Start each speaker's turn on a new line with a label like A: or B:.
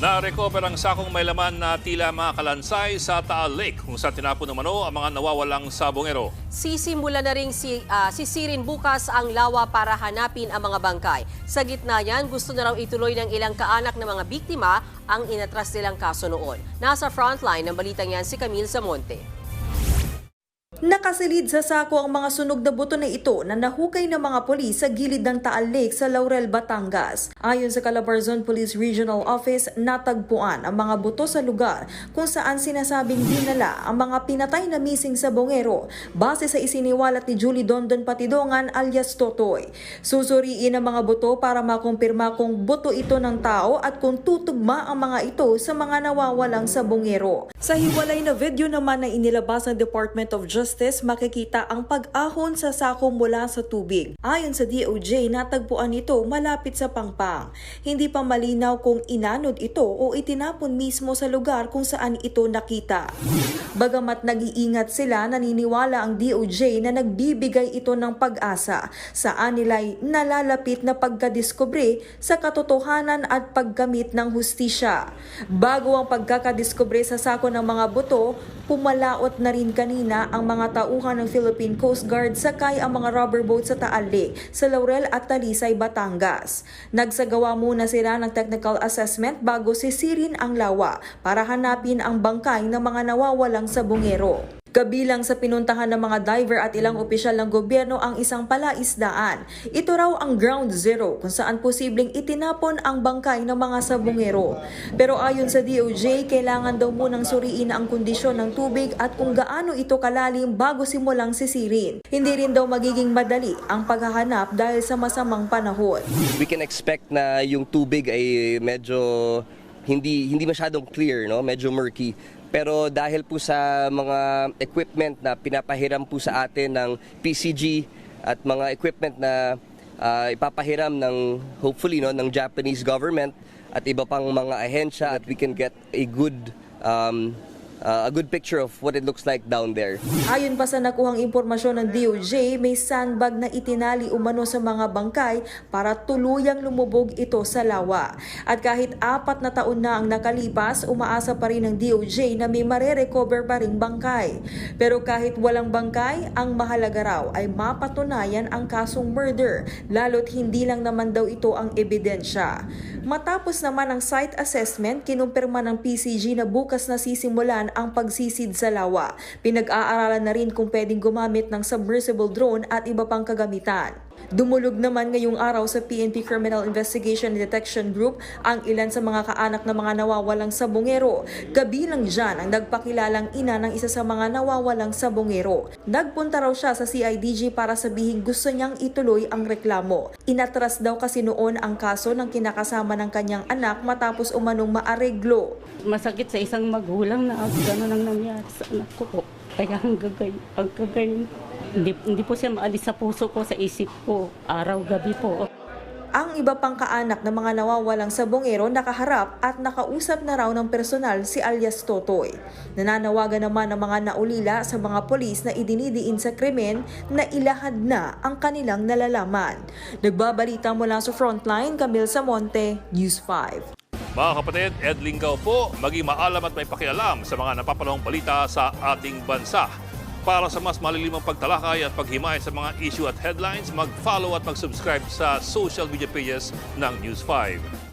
A: Na-recover ang sakong may laman na tila mga kalansay sa Taal Lake kung saan tinapon umano ang mga nawawalang sabongero.
B: Sisimula na rin si, ah, sisirin bukas ang lawa para hanapin ang mga bangkay. Sa gitna yan, gusto na raw ituloy ng ilang kaanak ng mga biktima ang inatras nilang kaso noon. Nasa frontline ng balitang yan si Camille Samonte.
C: Nakasilid sa sako ang mga sunog na buto na ito na nahukay ng mga polis sa gilid ng Taal Lake sa Laurel, Batangas. Ayon sa Calabarzon Police Regional Office, natagpuan ang mga buto sa lugar kung saan sinasabing dinala ang mga pinatay na missing sa bongero base sa isiniwalat ni Julie Dondon Patidongan alias Totoy. Susuriin ang mga buto para makumpirma kung buto ito ng tao at kung tutugma ang mga ito sa mga nawawalang sa bongero. Sa hiwalay na video naman na inilabas ng Department of Justice, makikita ang pag-ahon sa sako mula sa tubig. Ayon sa DOJ, natagpuan ito malapit sa Pangpang. Hindi pa malinaw kung inanod ito o itinapon mismo sa lugar kung saan ito nakita. Bagamat nag-iingat sila, naniniwala ang DOJ na nagbibigay ito ng pag-asa sa anilay nalalapit na pagkadiskubre sa katotohanan at paggamit ng hustisya. Bago ang pagkakadiskubre sa sako ng mga buto, pumalaot na rin kanina ang mga tauhan ng Philippine Coast Guard sakay ang mga rubber boat sa Taal Lake sa Laurel at Talisay, Batangas. Nagsagawa muna sila ng technical assessment bago sisirin ang lawa para hanapin ang bangkay ng mga nawawalang sa bungero. Kabilang sa pinuntahan ng mga diver at ilang opisyal ng gobyerno ang isang palaisdaan. Ito raw ang ground zero kung saan posibleng itinapon ang bangkay ng mga sabungero. Pero ayon sa DOJ, kailangan daw munang suriin ang kondisyon ng tubig at kung gaano ito kalalim bago simulang sisirin. Hindi rin daw magiging madali ang paghahanap dahil sa masamang panahon.
D: we can expect na yung tubig ay medyo hindi hindi masyadong clear, no? Medyo murky. Pero dahil po sa mga equipment na pinapahiram po sa atin ng PCG at mga equipment na ah, ipapahiram ng hopefully no ng Japanese government at iba pang mga ahensya at we can get a good um, ah, a good picture of what it looks like down there.
C: Ayon pa sa nakuhang impormasyon ng DOJ, may sandbag na itinali umano sa mga bangkay para tuluyang lumubog ito sa lawa. At kahit apat na taon na ang nakalipas, umaasa pa rin ng DOJ na may marerecover pa ring bangkay. Pero kahit walang bangkay, ang mahalaga raw ay mapatunayan ang kasong murder, lalo't hindi lang naman daw ito ang ebidensya. Matapos naman ang site assessment, kinumpirma ng PCG na bukas na sisimulan ang pagsisid sa lawa. Pinag-aaralan na rin kung pwedeng gumamit ng submersible drone at iba pang kagamitan. Dumulog naman ngayong araw sa PNP Criminal Investigation and Detection Group ang ilan sa mga kaanak ng mga nawawalang sabongero. Kabilang dyan ang nagpakilalang ina ng isa sa mga nawawalang sabongero. Nagpunta raw siya sa CIDG para sabihin gusto niyang ituloy ang reklamo. Inatras daw kasi noon ang kaso ng kinakasama ng kanyang anak matapos umanong maareglo.
E: Masakit sa isang magulang na gano'n ang nangyari sa anak ko. Kaya hanggang hanggang ngayon, hindi, hindi po siya maalis sa puso ko, sa isip ko, araw-gabi po.
C: Ang iba pang kaanak ng mga nawawalang sabongero nakaharap at nakausap na raw ng personal si alias Totoy. Nananawagan naman ng mga naulila sa mga polis na idinidiin sa krimen na ilahad na ang kanilang nalalaman. Nagbabalita mula sa Frontline, Camille Samonte, News 5.
A: Mga kapatid, Ed Lingaw po, maging maalam at may pakialam sa mga napapanahong balita sa ating bansa. Para sa mas malilimang pagtalakay at paghimay sa mga issue at headlines, mag-follow at mag-subscribe sa social media pages ng News 5.